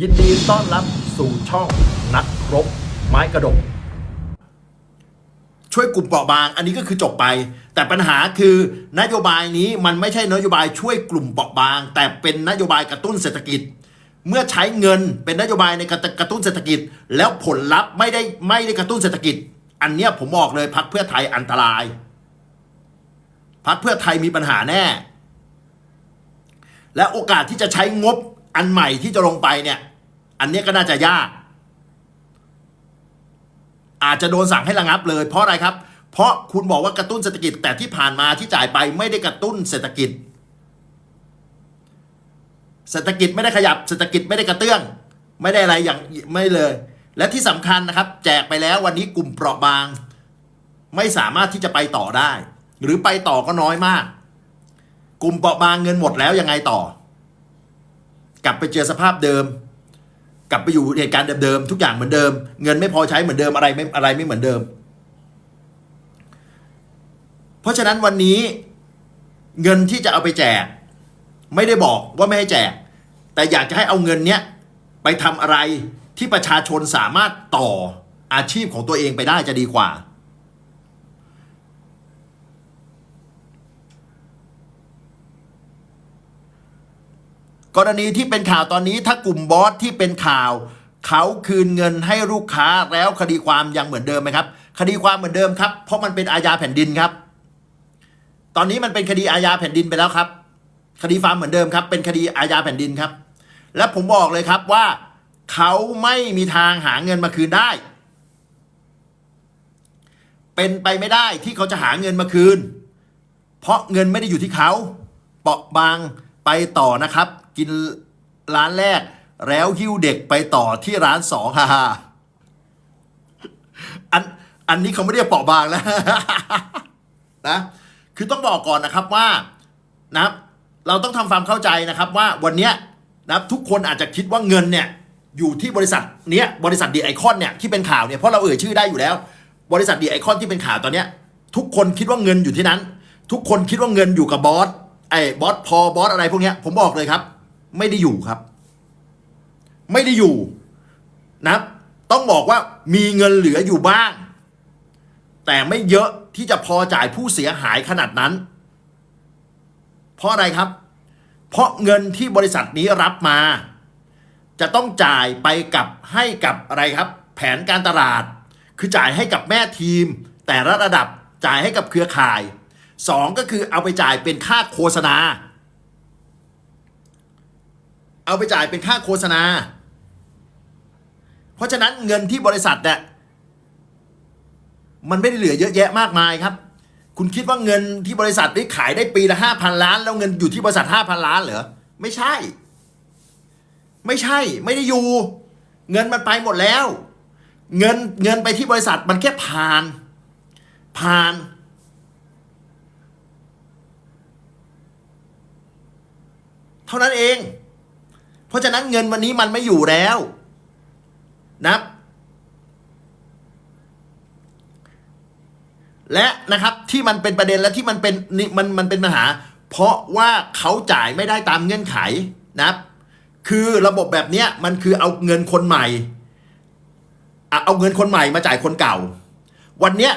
ยินดีต้อนรับสู่ช่องนักรบไม้กระดก ช่วยกลุ่มเปราะบาง อันนี้ก็คือจบไป แต่ปัญหาคือนโยบายนี้มันไม่ใช่นโยบายช่วยกลุ่มเปราะบาง แต่เป็นนโยบายกระตุ้นเศรษฐกิจ เมื่อใช้เงินเป็นนโยบายในการกระตุ้นเศรษฐกิจ แล้วผลลัพธ์ไม่ได้ไม่ได้กระตุ้นเศรษฐกิจ อันเนี้ยผมบอกเลยพักเพื่อไทยอันตรายพักเพื่อไทยมีปัญหาแน่ และโอกาสที่จะใช้งบ อันใหม่ที่จะลงไปเนี่ย อันนี้ก็น่าจะยาก อาจจะโดนสั่งให้ระงับเลย เพราะอะไรครับ เพราะคุณบอกว่ากระตุ้นเศรษฐกิจแต่ที่ผ่านมาที่จ่ายไปไม่ได้กระตุ้นเศรษฐกิจ เศรษฐกิจไม่ได้ขยับเศรษฐกิจไม่ได้กระเตื้อง ไม่ได้อะไรอย่างไม่เลย และที่สำคัญนะครับ แจกไปแล้ววันนี้กลุ่มเปราะบาง ไม่สามารถที่จะไปต่อได้ หรือไปต่อก็น้อยมาก กลุ่มเปราะบางเงินหมดแล้วยังไงต่อ กลับไปเจอสภาพเดิม กลับไปอยู่เหตุการณ์เดิมๆทุกอย่างเหมือนเดิม เงินไม่พอใช้เหมือนเดิมอะไรไม่อะไรไม่เหมือนเดิม เพราะฉะนั้นวันนี้เงินที่จะเอาไปแจก ไม่ได้บอกว่าไม่ให้แจก แต่อยากจะให้เอาเงินเนี้ยไปทำอะไรที่ประชาชนสามารถต่ออาชีพของตัวเองไปได้จะดีกว่า กรณีที่เป็นข่าวตอนนี้ถ้ากลุ่มบอสที่เป็นข่าว เขาคืนเงินให้ลูกค้าแล้วคดีความยังเหมือนเดิมไหมครับ คดีความเหมือนเดิมครับ เพราะมันเป็นอาญาแผ่นดินครับ ตอนนี้มันเป็นคดีอาญาแผ่นดินไปแล้วครับ คดีฟาร์มเหมือนเดิมครับ เป็นคดีอาญาแผ่นดินครับ และผมบอกเลยครับว่า เขาไม่มีทางหาเงินมาคืนได้ เป็นไปไม่ได้ที่เขาจะหาเงินมาคืน เพราะเงินไม่ได้อยู่ที่เขาเปราะบาง ไปต่อนะครับ กินร้านแรก แล้วหิ้วเด็กไปต่อที่ร้านสองฮ่าฮ่าอันอันนี้เขาไม่เรียกเปราะบางแล้วนะคือต้องบอกก่อนนะครับว่านะเราต้องทำความเข้าใจนะครับว่าวันเนี้ยนะทุกคนอาจจะคิดว่าเงินเนี่ยอยู่ที่บริษัทเนี้ยบริษัทดีไอคอนเนี่ยที่เป็นข่าวเนี่ยเพราะเราเอ่ยชื่อได้อยู่แล้ว บริษัทดีไอคอนที่เป็นข่าวตอนเนี้ยทุกคนคิดว่าเงินอยู่ที่นั้น ทุกคนคิดว่าเงินอยู่กับบอส ไอ้บอสพอบอสอะไรพวกเนี้ย ผมบอกเลยครับ ไม่ได้อยู่ครับ ไม่ได้อยู่นะต้องบอกว่ามีเงินเหลืออยู่บ้าง แต่ไม่เยอะที่จะพอจ่ายผู้เสียหายขนาดนั้น เพราะอะไรครับ เพราะเงินที่บริษัทนี้รับมา จะต้องจ่ายไปกับให้กับอะไรครับ แผนการตลาด คือจ่ายให้กับแม่ทีม แต่ละระดับจ่ายให้กับเครือข่าย สองก็คือเอาไปจ่ายเป็นค่าโฆษณา เอาไปจ่ายเป็นค่าโฆษณา เพราะฉะนั้นเงินที่บริษัทเนี่ยมันไม่ได้เหลือเยอะแยะมากมายครับ คุณคิดว่าเงินที่บริษัทได้ขายได้ปีละห้าพันล้าน แล้วเงินอยู่ที่บริษัทห้าพันล้านเหรอไม่ใช่ ไม่ใช่ ไม่ได้อยู่ เงินมันไปหมดแล้ว เงินเงินไปที่บริษัทมันแค่ผ่าน ผ่าน ท่านั้นเอง เพราะฉะนั้นเงินวันนี้มันไม่อยู่แล้วนะและนะครับที่มันเป็นประเด็นและที่มันเป็นนี่มันมันเป็นปัญหา เพราะว่าเขาจ่ายไม่ได้ตามเงื่อนไขนะครับ คือระบบแบบเนี้ยมันคือเอาเงินคนใหม่อะเอาเงินคนใหม่มาจ่ายคนเก่า วันเนี้ย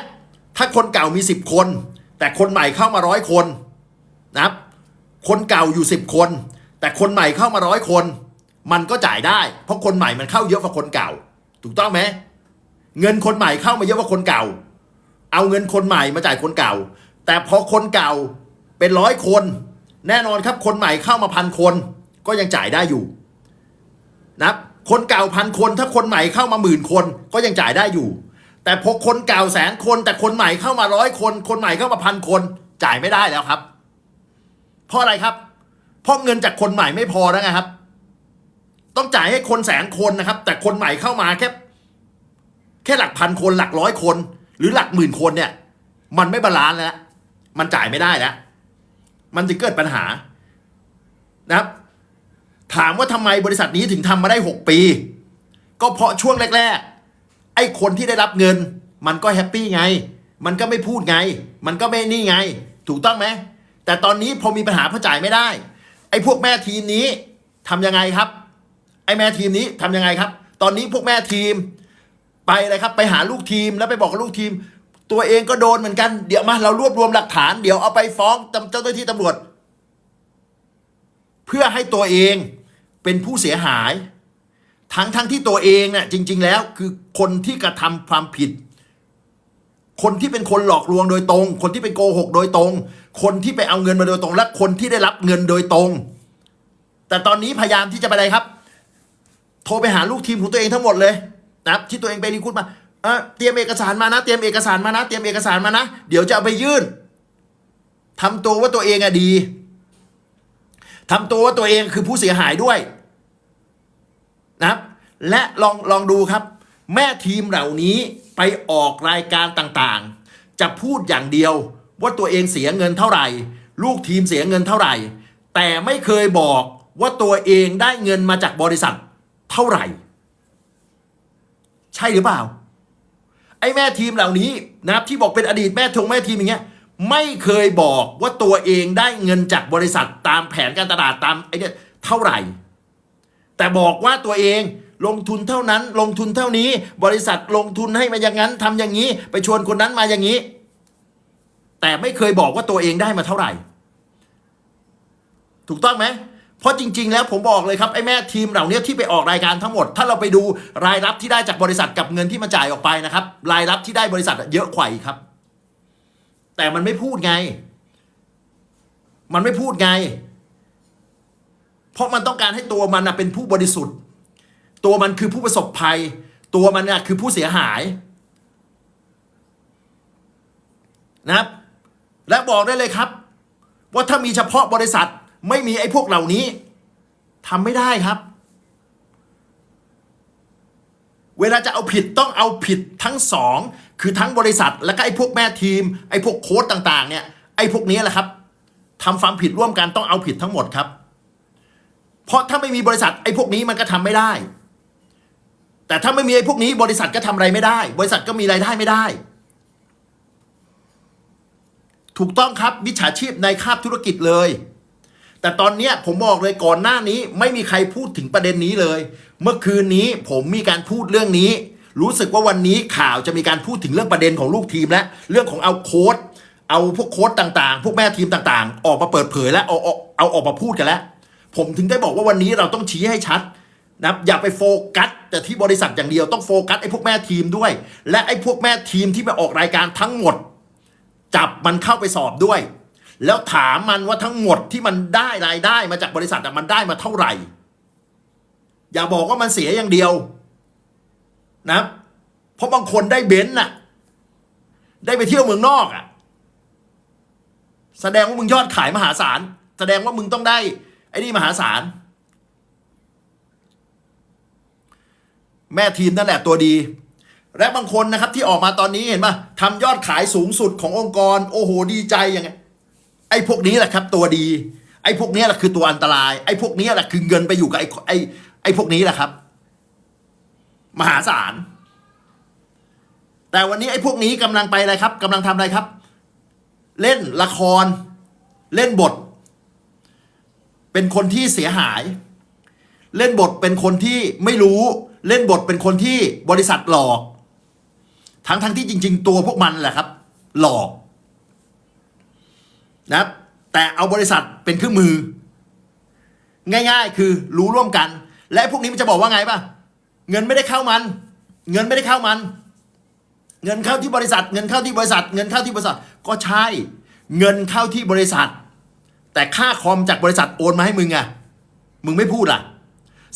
ถ้าคนเก่ามีสิบคน แต่คนใหม่เข้ามาร้อยคนนะครับ คนเก่าอยู่สิบคน แต่คนใหม่เข้ามาร้อยคน มันก็จ่ายได้ เพราะคนใหม่มันเข้าเยอะกว่าคนเก่า ถูกต้องไหมเงินคนใหม่เข้ามาเยอะกว่าคนเก่า เอาเงินคนใหม่มาจ่ายคนเก่า แต่พอคนเก่าเป็นร้อยคน แน่นอนครับคนใหม่เข้ามาพันคน ก็ยังจ่ายได้อยู่นะคนเก่าพันคนถ้าคนใหม่เข้ามาหมื่นคนก็ยังจ่ายได้อยู่ แต่พอคนเก่าแสนคน แต่คนใหม่เข้ามาร้อยคน คนใหม่เข้ามาพันคน จ่ายไม่ได้แล้วครับ เพราะอะไรครับ เพราะเงินจากคนใหม่ไม่พอแล้วไงครับ ต้องจ่ายให้คนแสนคนนะครับ แต่คนใหม่เข้ามาแค่แค่หลักพันคนหลักร้อยคน หรือหลักหมื่นคนเนี่ย มันไม่บาลานซ์แล้ว มันจ่ายไม่ได้แล้ว มันจะเกิดปัญหานะครับ ถามว่าทำไมบริษัทนี้ถึงทำมาได้ 6 ปี ก็เพราะช่วงแรก ๆ ไอ้คนที่ได้รับเงิน มันก็แฮปปี้ไง มันก็ไม่พูดไง มันก็ไม่นี่ไง ถูกต้องไหมแต่ตอนนี้พอมีปัญหาเพราะจ่ายไม่ได้ ไอ้พวกแม่ทีมนี้ทำยังไงครับ ไอ้แม่ทีมนี้ทำยังไงครับ ตอนนี้พวกแม่ทีมไปเลยครับ ไปหาลูกทีมแล้วไปบอกกับลูกทีม ตัวเองก็โดนเหมือนกันเดี๋ยวมาเรารวบรวมหลักฐาน เดี๋ยวเอาไปฟ้องเจ้าหน้าที่ตำรวจ เพื่อให้ตัวเองเป็นผู้เสียหาย ทั้งทั้งที่ตัวเองเนี่ยจริง ๆ แล้วคือคนที่กระทำความผิด คนที่เป็นคนหลอกลวงโดยตรง คนที่เป็นโกหกโดยตรง คนที่ไปเอาเงินมาโดยตรง และคนที่ได้รับเงินโดยตรง แต่ตอนนี้พยายามที่จะไปอะไรครับ โทรไปหาลูกทีมของตัวเองทั้งหมดเลยนะครับที่ตัวเองไปรีคูดมาเออเตรียมเอกสารมานะ เตรียมเอกสารมานะ เตรียมเอกสารมานะ เดี๋ยวจะเอาไปยื่นทำตัวว่าตัวเองอะดีทำตัวว่าตัวเองคือผู้เสียหายด้วยนะครับ และลองลองดูครับ แม่ทีมเหล่านี้ไปออกรายการต่างๆ จะพูดอย่างเดียว ว่าตัวเองเสียเงินเท่าไหร่ ลูกทีมเสียเงินเท่าไหร่ แต่ไม่เคยบอกว่าตัวเองได้เงินมาจากบริษัทเท่าไหร่ ใช่หรือเปล่า ไอ้แม่ทีมเหล่านี้นะครับที่บอกเป็นอดีตแม่ทงแม่ทีมอย่างเงี้ยไม่เคยบอกว่าตัวเองได้เงินจากบริษัทตามแผนการตลาดตามไอ้เนี่ยเท่าไหร่ แต่บอกว่าตัวเองลงทุนเท่านั้น ลงทุนเท่านี้ บริษัทลงทุนให้มาอย่างนั้นทำอย่างนี้ ไปชวนคนนั้นมาอย่างนี้ แต่ไม่เคยบอกว่าตัวเองได้มาเท่าไหร่ ถูกต้องไหมเพราะจริง ๆ แล้วผมบอกเลยครับไอ้แม่ทีมเหล่านี้ที่ไปออกรายการทั้งหมด ถ้าเราไปดูรายรับที่ได้จากบริษัทกับเงินที่มาจ่ายออกไปนะครับ รายรับที่ได้บริษัทเยอะกว่าครับ แต่มันไม่พูดไง มันไม่พูดไง เพราะมันต้องการให้ตัวมันนะเป็นผู้บริสุทธิ์ ตัวมันคือผู้ประสบภัย ตัวมันนะคือผู้เสียหายนะครับ และบอกได้เลยครับ ว่าถ้ามีเฉพาะบริษัทไม่มีไอ้พวกเหล่านี้ทำไม่ได้ครับ เวลาจะเอาผิดต้องเอาผิดทั้งสองคือทั้งบริษัท แล้วก็ไอ้พวกแม่ทีม ไอ้พวกโค้ดต่างๆ เนี่ยไอ้พวกนี้แหละครับทำความผิดร่วมกันต้องเอาผิดทั้งหมดครับ เพราะถ้าไม่มีบริษัทไอ้พวกนี้มันก็ทำไม่ได้ แต่ถ้าไม่มีไอ้พวกนี้บริษัทก็ทำอะไรไม่ได้ บริษัทก็มีรายได้ไม่ได้ ถูกต้องครับมิจฉาชีพในคาบธุรกิจเลย แต่ตอนเนี้ยผมบอกเลยก่อนหน้านี้ไม่มีใครพูดถึงประเด็นนี้เลย เมื่อคืนนี้ผมมีการพูดเรื่องนี้ รู้สึกว่าวันนี้ข่าวจะมีการพูดถึงเรื่องประเด็นของลูกทีมและเรื่องของเอาโค้ดเอาพวกโค้ดต่างๆ พวกแม่ทีมต่างๆ ออกมาเปิดเผยและเอาเอาเอาออกมาพูดกันแล้ว ผมถึงได้บอกว่าวันนี้เราต้องชี้ให้ชัดนะอย่าไปโฟกัสแต่ที่บริษัทอย่างเดียวต้องโฟกัสไอ้พวกแม่ทีมด้วย และไอ้พวกแม่ทีมที่ไปออกรายการทั้งหมด จับมันเข้าไปสอบด้วย แล้วถามมันว่าทั้งหมดที่มันได้รายได้มาจากบริษัทมันได้มาเท่าไหร่ อย่าบอกว่ามันเสียอย่างเดียวนะเพราะบางคนได้เบนซ์น่ะ ได้ไปเที่ยวเมืองนอกอะ แสดงว่ามึงยอดขายมหาศาล แสดงว่ามึงต้องได้ ไอ้นี่มหาศาล แม่ทีมนั่นแหละตัวดี และบางคนนะครับที่ออกมาตอนนี้เห็นป่ะทำยอดขายสูงสุดขององค์กร โอ้โหดีใจยังไงไอ้พวกนี้แหละครับ ตัวดี ไอ้พวกนี้แหละคือตัวอันตราย ไอ้พวกนี้แหละคือเงินไปอยู่กับไอ้ไอ้ไอ้พวกนี้แหละครับ มหาศาลแต่วันนี้ไอ้พวกนี้กำลังไปอะไรครับกำลังทำอะไรครับ เล่นละคร เล่นบท เป็นคนที่เสียหาย เล่นบทเป็นคนที่ไม่รู้ เล่นบทเป็นคนที่บริษัทหลอก ทั้งทั้งที่จริง ๆ ตัวพวกมันแหละครับ หลอกนะครับ แต่เอาบริษัทเป็นเครื่องมือ ง่าย ๆ คือรู้ร่วมกัน และพวกนี้มันจะบอกว่าไงป่ะ เงินไม่ได้เข้ามัน เงินไม่ได้เข้ามัน เงินเข้าที่บริษัท เงินเข้าที่บริษัท เงินเข้าที่บริษัท ก็ใช่ เงินเข้าที่บริษัท แต่ค่าคอมจากบริษัทโอนมาให้มึงอะมึงไม่พูดล่ะ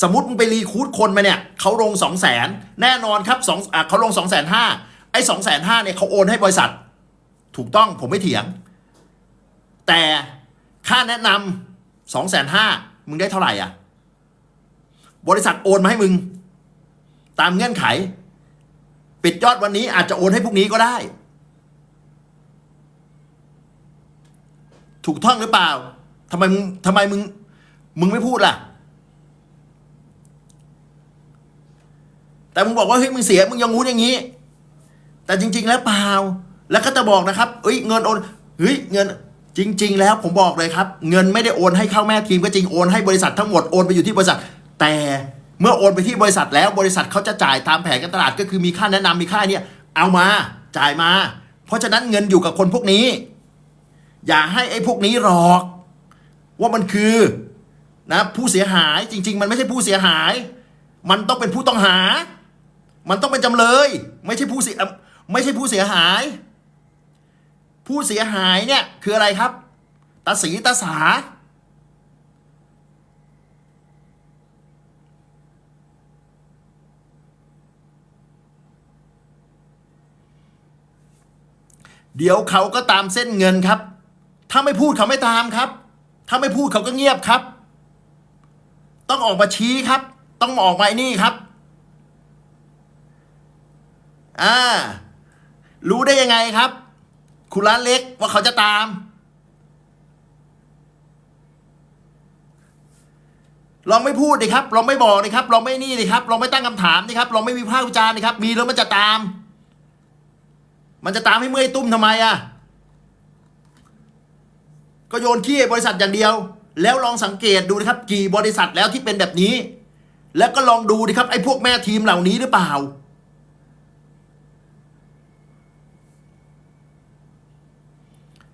สมมติมึงไปรีคูดคนมาเนี่ยเขาลงสองแสนแน่นอนครับสองอะเขาลงสองแสนห้า ไอ้สองแสนห้าเนี่ยเขาโอนให้บริษัท ถูกต้องผมไม่เถียง แต่ค่าแนะนำสองแสนห้ามึงได้เท่าไหร่อะ บริษัทโอนมาให้มึง ตามเงื่อนไข ปิดยอดวันนี้อาจจะโอนให้พรุ่งนี้ก็ได้ ถูกต้องหรือเปล่าทำไมมึงทำไมมึง มึงไม่พูดล่ะ แต่มึงบอกว่าเฮ้ยมึงเสียมึงยังงู้นอย่างนี้ แต่จริง ๆ แล้วเปล่า แล้วก็จะบอกนะครับเอ้ยเงินโอนเฮ้ยเงินจริง ๆ แล้วผมบอกเลยครับ เงินไม่ได้โอนให้เข้าแม่ทีมก็จริงโอนให้บริษัททั้งหมดโอนไปอยู่ที่บริษัท แต่เมื่อโอนไปที่บริษัทแล้วบริษัทเขาจะจ่ายตามแผนการตลาดก็คือมีค่าแนะนำมีค่าเนี่ยเอามาจ่ายมา เพราะฉะนั้นเงินอยู่กับคนพวกนี้ อย่าให้ไอ้พวกนี้หลอก ว่ามันคือนะผู้เสียหายจริง ๆ มันไม่ใช่ผู้เสียหาย มันต้องเป็นผู้ต้องหา มันต้องเป็นจำเลย ไม่ใช่ผู้เสีย ไม่ใช่ผู้เสียหาย ผู้เสียหายเนี่ยคืออะไรครับตาสีตาสา เดี๋ยวเขาก็ตามเส้นเงินครับ ถ้าไม่พูดเขาไม่ตามครับ ถ้าไม่พูดเขาก็เงียบครับ ต้องออกมาชี้ครับ ต้องออกมาไอ้นี่ครับ อ่า รู้ได้ยังไงครับคุณร้านเล็กว่าเขาจะตาม ลองไม่พูดดิครับ ลองไม่บอกดิครับ ลองไม่นี่ดิครับ ลองไม่ตั้งคำถามดิครับ ลองไม่มีภาควิจารณ์ดิครับ มีแล้วมันจะตาม มันจะตามให้เมื่อยตุ้มทำไมอะก็โยนขี้บริษัทอย่างเดียว แล้วลองสังเกตดูนะครับ กี่บริษัทแล้วที่เป็นแบบนี้ แล้วก็ลองดูดิครับไอ้พวกแม่ทีมเหล่านี้หรือเปล่า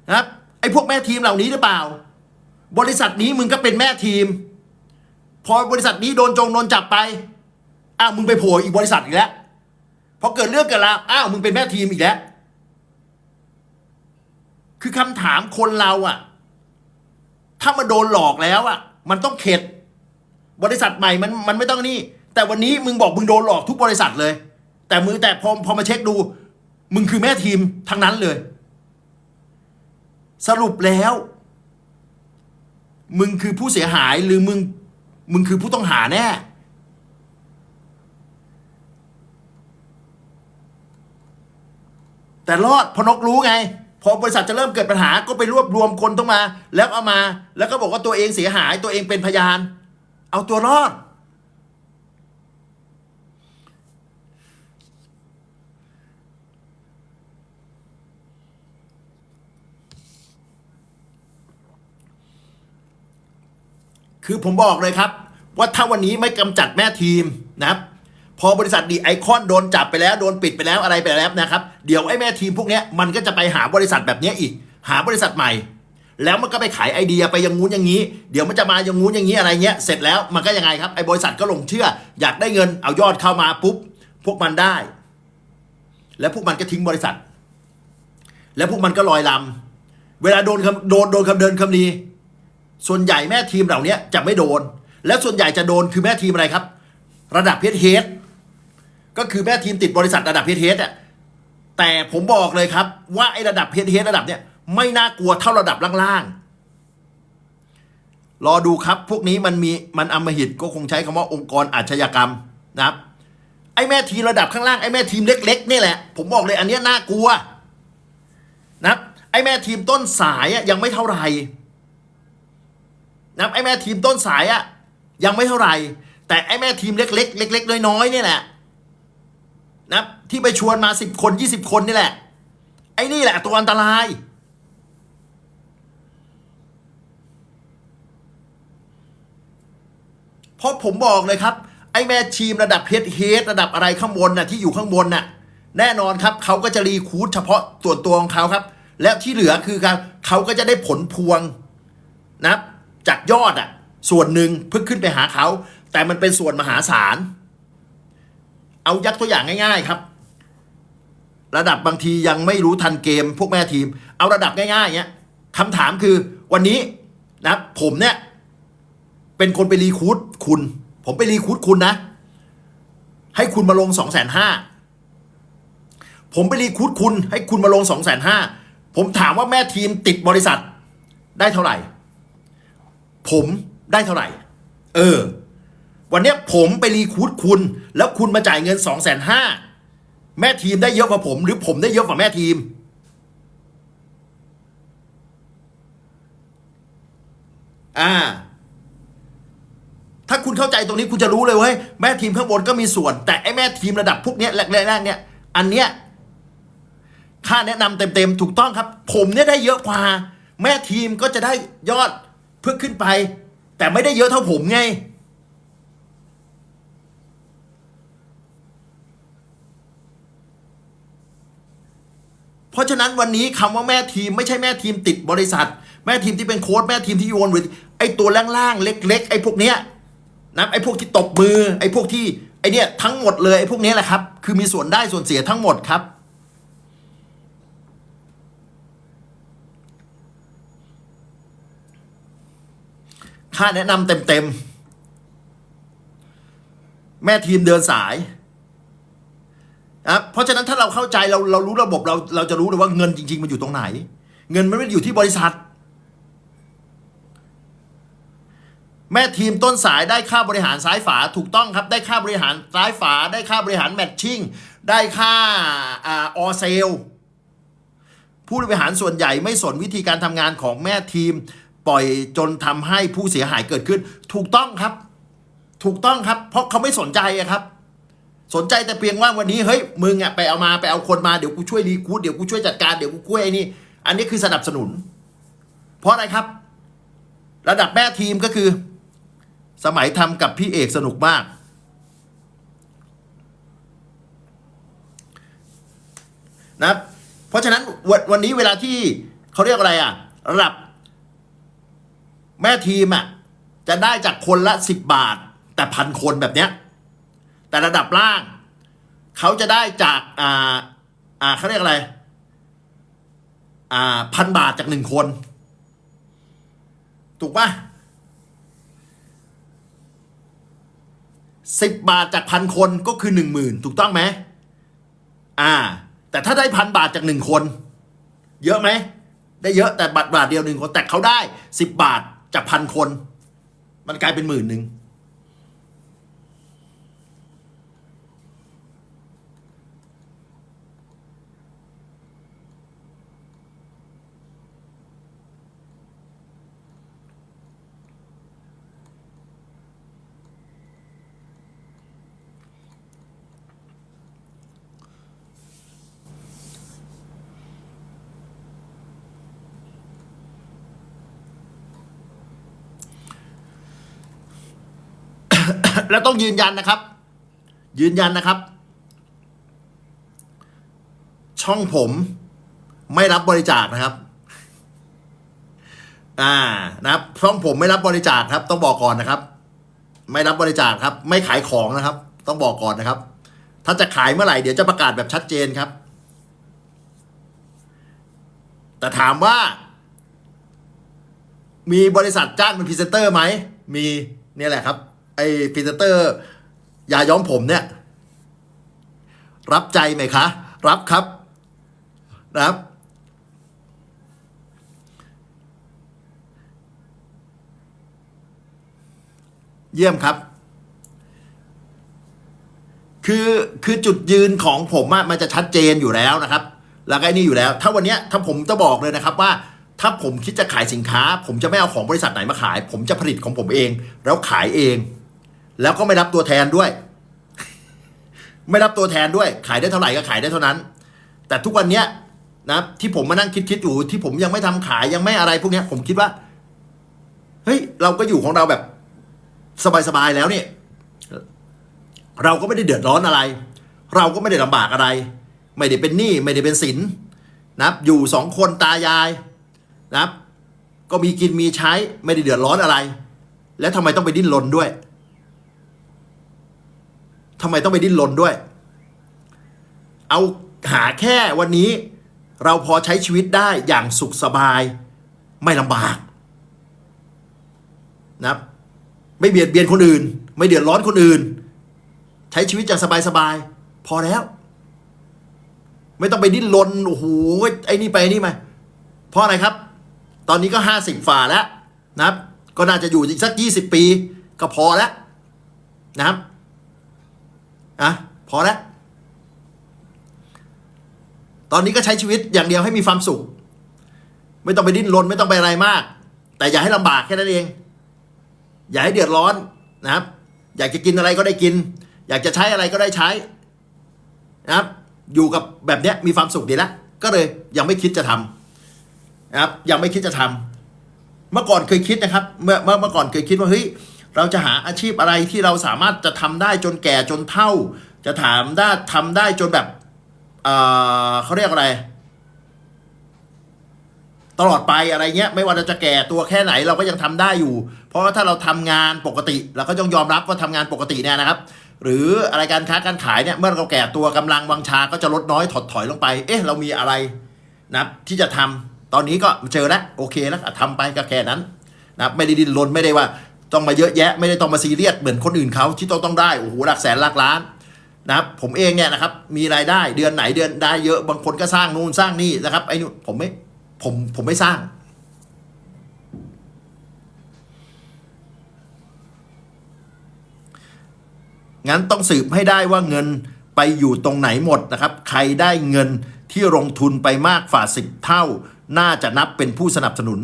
นะครับไอ้ พวกแม่ทีมเหล่านี้หรือเปล่า บริษัทนี้มึงก็เป็นแม่ทีม พอบริษัทนี้โดนจงโดนจับไป อ้าวมึงไปโผล่อีกบริษัทอีกแล้วพอเกิดเรื่องเกิดราวอ้าวมึงเป็นแม่ทีมอีกแล้ว คือคำถามคนเราอะถ้ามาโดนหลอกแล้วอะมันต้องเข็ด บริษัทใหม่มันมันไม่ต้องนี่ แต่วันนี้มึงบอกมึงโดนหลอกทุกบริษัทเลย แต่มือแต่พอพอมาเช็คดู มึงคือแม่ทีมทั้งนั้นเลย สรุปแล้ว มึงคือผู้เสียหายหรือมึง มึงคือผู้ต้องหาแน่ แต่รอดพนกรู้ไง พอบริษัทจะเริ่มเกิดปัญหาก็ไปรวบรวมคนต้องมา แล้วเอามา แล้วก็บอกว่าตัวเองเสียหายตัวเองเป็นพยาน เอาตัวรอด คือผมบอกเลยครับ ว่าถ้าวันนี้ไม่กำจัดแม่ทีมนะครับ พอบริษัทดีไอคอนโดนจับไปแล้วโดนปิดไปแล้วอะไรไปแล้วนะครับ เดี๋ยวไอ้แม่ทีมพวกนี้มันก็จะไปหาบริษัทแบบนี้อีก หาบริษัทใหม่ แล้วมันก็ไปขายไอเดียไปยังงู้นอย่างนี้ เดี๋ยวมันจะมาอยังงู้นอย่างนี้อะไรเงี้ยเสร็จแล้วมันก็ยังไงครับไอ้บริษัทก็ลงเชื่อ อยากได้เงินเอายอดเข้ามาปุ๊บพวกมันได้ แล้วพวกมันก็ทิ้งบริษัท แล้วพวกมันก็ลอยลำเวลาโดนคำโดนโดนคำเดินคำนี้ ส่วนใหญ่แม่ทีมเหล่านี้จะไม่โดน และส่วนใหญ่จะโดนคือแม่ทีมอะไรครับ ระดับเพชรเฮดก็คือแม่ทีมติดบริษัทระดับเพชรเฮดอะแต่ผมบอกเลยครับ ว่าไอ้ระดับเพชรเฮดระดับเนี้ยไม่น่ากลัวเท่าระดับล่างๆรอดูครับพวกนี้มันมีมันอำมหิตก็คงใช้คำว่าองค์กรอาชญากรรมนะครับไอ้แม่ทีมระดับข้างล่างไอ้แม่ทีมเล็กๆนี่แหละ ผมบอกเลยอันเนี้ยน่ากลัวนะไอ้แม่ทีมต้นสายยังไม่เท่าไหร่ นับไอ้แม่ทีมต้นสายอะยังไม่เท่าไหร่ แต่ไอ้แม่ทีมเล็ก ๆ เล็ก ๆ น้อยๆเนี่ยแหละนะที่ไปชวนมาสิบคนยี่สิบคนนี่แหละ ไอ้นี่แหละตัวอันตราย เพราะผมบอกเลยครับ ไอ้แม่ทีมระดับเฮดเฮดระดับอะไรข้างบนน่ะที่อยู่ข้างบนน่ะ แน่นอนครับเขาก็จะรีคูดเฉพาะส่วนตัวของเขาครับ และที่เหลือคือการเขาก็จะได้ผลพวงนะครับ จากยอดอะ ส่วนหนึ่งเพื่อขึ้นไปหาเขา แต่มันเป็นส่วนมหาศาล เอายักตัวอย่างง่าย ๆครับ ระดับบางทียังไม่รู้ทันเกม พวกแม่ทีม เอาระดับง่ายๆเนี้ยคำถามคือวันนี้นะผมเนี่ยเป็นคนไปรีคูดคุณ ผมไปรีคูดคุณนะ ให้คุณมาลงสองแสนห้าผมไปรีคูดคุณ ให้คุณมาลงสองแสนห้าผมถามว่าแม่ทีมติดบริษัทได้เท่าไหร่ ผมได้เท่าไหร่ เออ วันเนี้ยผมไปรีคูดคุณ แล้วคุณมาจ่ายเงินสองแสนห้าแม่ทีมได้เยอะกว่าผม หรือผมได้เยอะกว่าแม่ทีม อ่า ถ้าคุณเข้าใจตรงนี้คุณจะรู้เลยเว้ยแม่ทีมข้างบนก็มีส่วน แต่ไอ้แม่ทีมระดับพวกเนี้ยแรกๆเนี่ยอันเนี้ยค่าแนะนำเต็มๆ ถูกต้องครับ ผมเนี่ยได้เยอะกว่า แม่ทีมก็จะได้ยอด พื่อขึ้นไป แต่ไม่ได้เยอะเท่าผมไง เพราะฉะนั้นวันนี้คำว่าแม่ทีมไม่ใช่แม่ทีมติดบริษัท แม่ทีมที่เป็นโค้ดแม่ทีมที่โยนหรืไอตัวล่างๆเล็ก ๆ ไอพวกเนี้ยนะไอพวกที่ตบมือไอพวกที่ไอเนี้ยทั้งหมดเลยไอพวกนี้แหละครับ คือมีส่วนได้ส่วนเสียทั้งหมดครับ ค่าแนะนำเต็มๆ แม่ทีมเดินสายนะครับเพราะฉะนั้นถ้าเราเข้าใจเราเรารู้ระบบเราเราจะรู้เลยว่าเงินจริง ๆ มันอยู่ตรงไหน เงินมันไม่ได้อยู่ที่บริษัท แม่ทีมต้นสายได้ค่าบริหารซ้ายฝาถูกต้องครับ ได้ค่าบริหารซ้ายฝา ได้ค่าบริหารแมทชิ่งได้ค่าอ่าออเซลผู้บริหารส่วนใหญ่ไม่สนวิธีการทำงานของแม่ทีม ปล่อยจนทำให้ผู้เสียหายเกิดขึ้น ถูกต้องครับ ถูกต้องครับ เพราะเขาไม่สนใจอะครับ สนใจแต่เพียงว่าวันนี้เฮ้ยมึงอะไปเอามาไปเอาคนมาเดี๋ยวกูช่วยรีคูดเดี๋ยวกูช่วยจัดการเดี๋ยวกูช่วยไอ้นี่ อันนี้คือสนับสนุน เพราะอะไรครับ ระดับแม่ทีมก็คือ สมัยทำกับพี่เอกสนุกมากนะเพราะฉะนั้นวันวันนี้เวลาที่เขาเรียกอะไรอะระดับ แม่ทีมอะจะได้จากคนละสิบบาท แต่พันคนแบบเนี้ยแต่ระดับล่าง เขาจะได้จากอ่าอ่าเขาเรียกอะไรอ่าพันบาทจากหนึ่งคน ถูกปะสิบบาทจากพันคนก็คือหนึ่งหมื่นถูกต้องไหมอ่า แต่ถ้าได้พันบาทจากหนึ่งคน เยอะไหม ได้เยอะแต่บาทบาทเดียวหนึ่งคนแต่เขาได้สิบบาท จากพันคน มันกลายเป็นหมื่นหนึ่ง แล้วต้องยืนยันนะครับ ยืนยันนะครับ ช่องผมไม่รับบริจาคนะครับ อ่านะครับ ช่องผมไม่รับบริจาคครับ ต้องบอกก่อนนะครับ ไม่รับบริจาคครับ ไม่ขายของนะครับ ต้องบอกก่อนนะครับ ถ้าจะขายเมื่อไหร่เดี๋ยวจะประกาศแบบชัดเจนครับ แต่ถามว่า มีบริษัทจ้างเป็นพรีเซนเตอร์ไหมมีเนี่ยแหละครับ ไอ้พรีเซนเตอร์ยาย้อมผมเนี่ย รับใจไหมคะ รับครับนะครับเยี่ยมครับ คือคือจุดยืนของผมมันจะชัดเจนอยู่แล้วนะครับ แล้วก็นี่อยู่แล้ว ถ้าวันเนี้ยถ้าผมจะบอกเลยนะครับว่า ถ้าผมคิดจะขายสินค้า ผมจะไม่เอาของบริษัทไหนมาขาย ผมจะผลิตของผมเอง แล้วขายเอง แล้วก็ไม่รับตัวแทนด้วย ไม่รับตัวแทนด้วย ขายได้เท่าไหร่ก็ขายได้เท่านั้น แต่ทุกวันเนี้ยนะที่ผมมานั่งคิดคิดอยู่ที่ผมยังไม่ทำขายยังไม่อะไรพวกเนี้ย ผมคิดว่าเฮ้ยเราก็อยู่ของเราแบบสบายๆแล้วเนี่ยเราก็ไม่ได้เดือดร้อนอะไร เราก็ไม่ได้ลำบากอะไร ไม่ได้เป็นหนี้ไม่ได้เป็นสินนะอยู่สองคนตายายนะก็มีกินมีใช้ไม่ได้เดือดร้อนอะไร แล้วทำไมต้องไปดิ้นรนด้วย ทำไมต้องไปดิ้นรนด้วย เอาหาแค่วันนี้เราพอใช้ชีวิตได้อย่างสุขสบาย ไม่ลำบากนะครับไม่เบียดเบียนคนอื่น ไม่เดือดร้อนคนอื่น ใช้ชีวิตอย่างสบายๆพอแล้ว ไม่ต้องไปดิ้นรนโอ้โหไอ้นี่ไปไนี่มาเพราะอะไรครับ ตอนนี้ก็ห้าสิบฝ่าแล้วนะครับ ก็น่าจะอยู่อีกสักยี่สิบปี ก็พอแล้วนะครับ อะพอแล้วตอนนี้ก็ใช้ชีวิตอย่างเดียวให้มีความสุข ไม่ต้องไปดิ้นรนไม่ต้องไปอะไรมาก แต่อย่าให้ลำบากแค่นั้นเอง อย่าให้เดือดร้อนนะครับ อยากจะกินอะไรก็ได้กิน อยากจะใช้อะไรก็ได้ใช้นะครับ อยู่กับแบบเนี้ยมีความสุขดีแล้วก็เลยยังไม่คิดจะทำนะครับ ยังไม่คิดจะทำเมื่อก่อนเคยคิดนะครับ เมื่อเมื่อเมื่อก่อนเคยคิดว่าเฮ้ย เราจะหาอาชีพอะไรที่เราสามารถจะทำได้จนแก่จนเท่า จะถามได้ทำได้จนแบบเอ่อเขาเรียกอะไร ตลอดไปอะไรเงี้ย ไม่ว่าเราจะแก่ตัวแค่ไหนเราก็ยังทำได้อยู่ เพราะว่าถ้าเราทำงานปกติเราก็ต้องยอมรับว่าทำงานปกติเนี่ยนะครับ หรืออะไรการค้าการขายเนี่ยเมื่อเราแก่ตัวกำลังวังชาก็จะลดน้อยถดถอยลงไป เอ๊ะ เรามีอะไรนะที่จะทำตอนนี้ก็เจอแล้วโอเคแล้วทำไปก็แค่นั้นนะไม่ได้ดิ้นรนไม่ได้ว่า ต้องมาเยอะแยะ ไม่ได้ต้องมาซีเรียสเหมือนคนอื่นเขาที่ต้องต้องได้โอ้โหหลักแสนหลักล้านนะครับผมเองเนี่ยนะครับมีรายได้เดือนไหนเดือนได้เยอะบางคนก็สร้างนู่นสร้างนี่นะครับไอ้นู่นผมไม่ผมผมไม่สร้างงั้นต้องสืบให้ได้ว่าเงินไปอยู่ตรงไหนหมดนะครับ ใครได้เงินที่ลงทุนไปมากฝ่าสิบเท่า น่าจะนับเป็นผู้สนับสนุน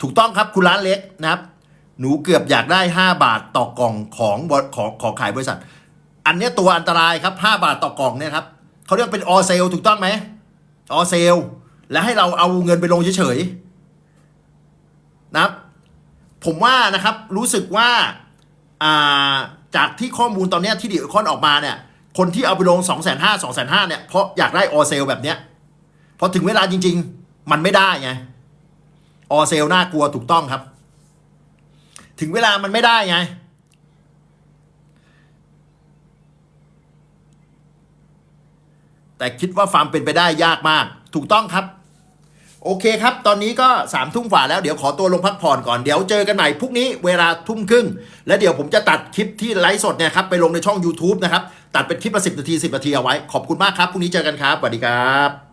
ถูกต้องครับคุณร้านเล็กนะครับ หนูเกือบอยากได้ 5 บาทต่อกล่องของของของขายบริษัท อันนี้ตัวอันตรายครับ 5 บาทต่อกล่องเนี่ยครับเขาเรียกเป็นออเซลถูกต้องไหมออเซลและให้เราเอาเงินไปลงเฉยๆนะครับ ผมว่านะครับรู้สึกว่าาจากที่ข้อมูลตอนนี้ที่ดิคอนออกมาเนี่ยคนที่เอาไปลง 2 5 0 0 0 0 2 5 0 0 0เนี่ยเพราะอยากได้ออเซลแบบเนี้ยพอถึงเวลาจริง ๆ มันไม่ได้ไงออเซลน่ากลัวถูกต้องครับ ถึงเวลามันไม่ได้ไง แต่คิดว่าฟาร์มเป็นไปได้ยากมาก ถูกต้องครับ โอเคครับ ตอนนี้ก็สามทุ่มฝ่าแล้วเดี๋ยวขอตัวลงพักผ่อนก่อนเดี๋ยวเจอกันใหม่พรุ่งนี้เวลาทุ่มครึ่ง และเดี๋ยวผมจะตัดคลิปที่ไลฟ์สดเนี่ยครับไปลงในช่อง YouTube นะครับ ตัดเป็นคลิปละสินาที10นาทีเอาไว้ ขอบคุณมากครับพรุ่งนี้เจอกันครับสวัสดีครับ